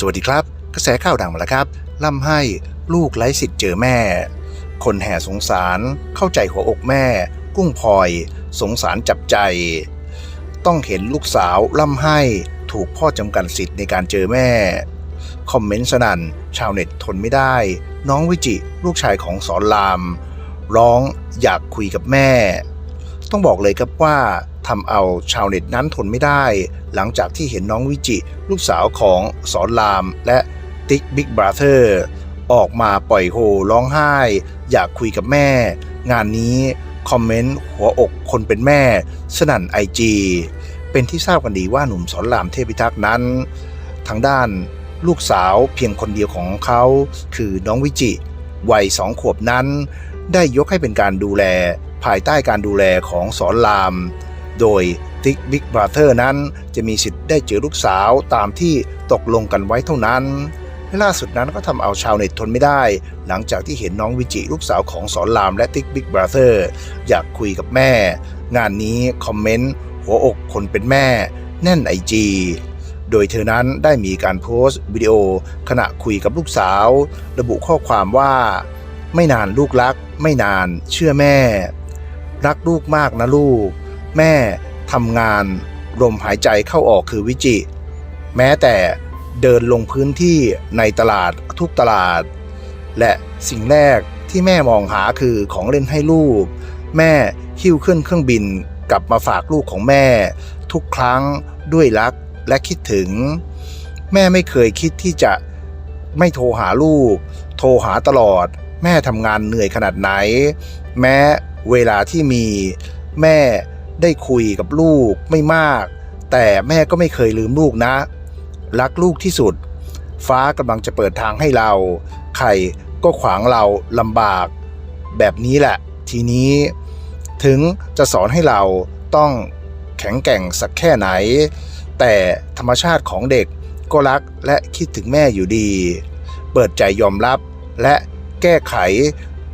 สวัสดีครับ กระแสข่าวดังมาแล้วครับล่ำให้ลูกไร้สิทธิ์เจอแม่ คนแห่สงสารเข้าใจหัวอกแม่ กุ้งพลอย สงสารจับใจ ต้องเห็นลูกสาวล่ำให้ถูกพ่อจำกัดสิทธิ์ในการเจอแม่ คอมเมนต์สนั่น ชาวเน็ตทนไม่ได้ น้องวิจิ ลูกชายของสอนราม ร้องอยากคุยกับแม่ ต้องบอกเลยครับว่าทำเอาชาวเน็ตนั้นทนไม่ได้ หลังจากที่เห็นน้องวิจิ ลูกสาวของสอนราม และติ๊กบิ๊กบราเธอร์ออกมาปล่อยโฮร้องไห้ อยากคุยกับแม่ งานนี้คอมเมนต์หัวอกคนเป็นแม่ สนั่นไอจีเป็นที่ทราบกันดีว่าหนุ่มสอนรามเทพิทักษ์นั้น ทางด้านลูกสาวเพียงคนเดียวของเขา คือน้องวิจิ วัยสองขวบนั้น ได้ยกให้เป็นการดูแล ภายใต้การดูแลของสอนราม โดยติ๊กบิ๊กบราเธอร์นั้นจะมีสิทธิ์ได้เจอลูกสาวตามที่ตกลงกันไว้เท่านั้นละล่าสุดนั้นก็ทำเอาชาวเน็ตทนไม่ได้ หลังจากที่เห็นน้องวิจิลูกสาวของสอนรามและติ๊กบิ๊กบราเธอร์อยากคุยกับแม่ งานนี้คอมเมนต์หัวอกคนเป็นแม่ แน่นไอจีโดยเธอนั้นได้มีการโพสต์วิดีโอขณะคุยกับลูกสาว ระบุข้อความว่า ไม่นานลูกรัก ไม่นาน เชื่อแม่ รักลูกมากนะลูก แม่ทำงาน ลมหายใจเข้าออกคือวิจิ แม้แต่เดินลงพื้นที่ในตลาดทุกตลาด และสิ่งแรกที่แม่มองหาคือของเล่นให้ลูก แม่หิ้วขึ้นเครื่องบินกลับมาฝากลูกของแม่ ทุกครั้งด้วยรักและคิดถึง แม่ไม่เคยคิดที่จะไม่โทรหาลูก โทรหาตลอด แม่ทำงานเหนื่อยขนาดไหน แม้เวลาที่มีแม่ได้คุยกับลูกไม่มาก แต่แม่ก็ไม่เคยลืมลูกนะ รักลูกที่สุด ฟ้ากำลังจะเปิดทางให้เราใครก็ขวางเราลำบาก แบบนี้แหละ ทีนี้ ถึงจะสอนให้เราต้องแข็งแกร่งสักแค่ไหน แต่ธรรมชาติของเด็กก็รักและคิดถึงแม่อยู่ดี เปิดใจยอมรับและ แก้ไข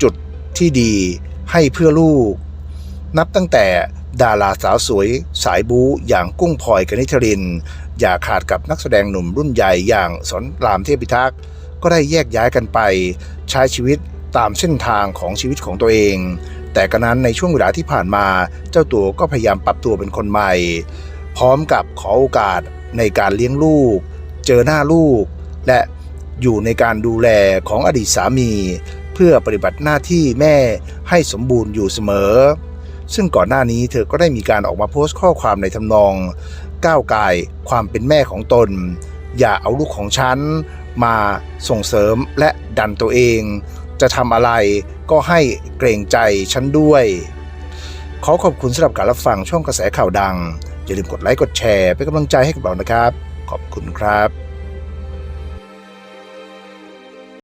จุดที่ดีให้เพื่อลูก นับตั้งแต่ดาราสาวสวยสายบูอย่างกุ้งพลอยกนิธริน อย่าขาดกับนักแสดงหนุ่มรุ่นใหญ่อย่างสอนรามเทพิทักษ์ก็ได้แยกย้ายกันไป ใช้ชีวิตตามเส้นทางของชีวิตของตัวเอง แต่กระนั้นในช่วงเวลาที่ผ่านมา เจ้าตัวก็พยายามปรับตัวเป็นคนใหม่ พร้อมกับขอโอกาสในการเลี้ยงลูก เจอหน้าลูก และ อยู่ในการดูแลของอดีตสามี เพื่อปฏิบัติหน้าที่แม่ให้สมบูรณ์อยู่เสมอ ซึ่งก่อนหน้านี้เธอก็ได้มีการออกมาโพสต์ข้อความในทำนอง ก้าวไกายความเป็นแม่ของตน อย่าเอาลูกของฉันมาส่งเสริมและดันตัวเอง จะทำอะไรก็ให้เกรงใจฉันด้วย ขอขอบคุณสำหรับการรับฟังช่วงกระแสข่าวดัง อย่าลืมกดไลค์กดแชร์เป็นกำลังใจให้กับเรานะครับ ขอบคุณครับ